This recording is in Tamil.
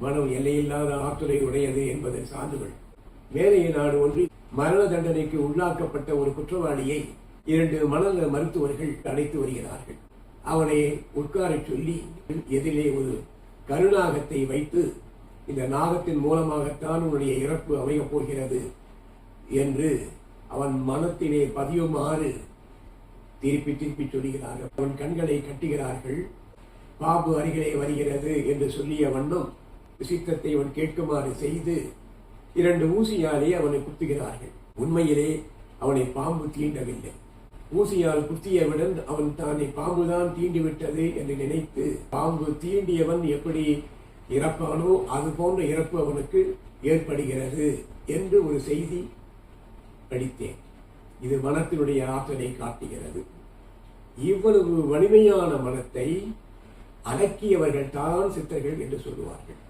மனம் எல்லையில்லாத ஆற்றலை உடையது என்பதை சான்றுகள். மேலைய நாடு ஒன்றில் மரண தண்டனைக்கு உள்ளாக்கப்பட்ட ஒரு குற்றவாளியை இரண்டு மனநல மருத்துவர்கள் அழைத்து வருகிறார்கள். அவனை உட்காரச் சொல்லி எதிலே ஒரு கருணாகத்தை வைத்து இந்த நாகத்தின் மூலமாகத்தான் உன்னுடைய இறப்பு அமையப் போகிறது என்று அவன் மனத்திலே பதியுமாறு திருப்பி திருப்பி சொல்கிறார்கள். அவன் கண்களை கட்டுகிறார்கள். பாம்பு அருகிலே வருகிறது என்று சொல்லிய வண்ணம் சித்தத்தை அவன் கேட்குமாறு செய்து இரண்டு ஊசியாலே அவனை குத்துகிறார்கள். உண்மையிலே அவனை பாம்பு தீண்டவில்லை. ஊசியால் குத்தியவுடன் அவன் தானே பாம்புதான் தீண்டிவிட்டது என்று நினைத்து பாம்பு தீண்டியவன் எப்படி இறப்பானோ அது போன்ற இறப்பு அவனுக்கு ஏற்படுகிறது என்று ஒரு செய்தி படித்தேன். இது மனத்தினுடைய ஆற்றலை காட்டுகிறது. இவ்வளவு வலிமையான மனத்தை அடக்கியவர்கள் தான் சித்தர்கள் என்று சொல்லுவார்கள்.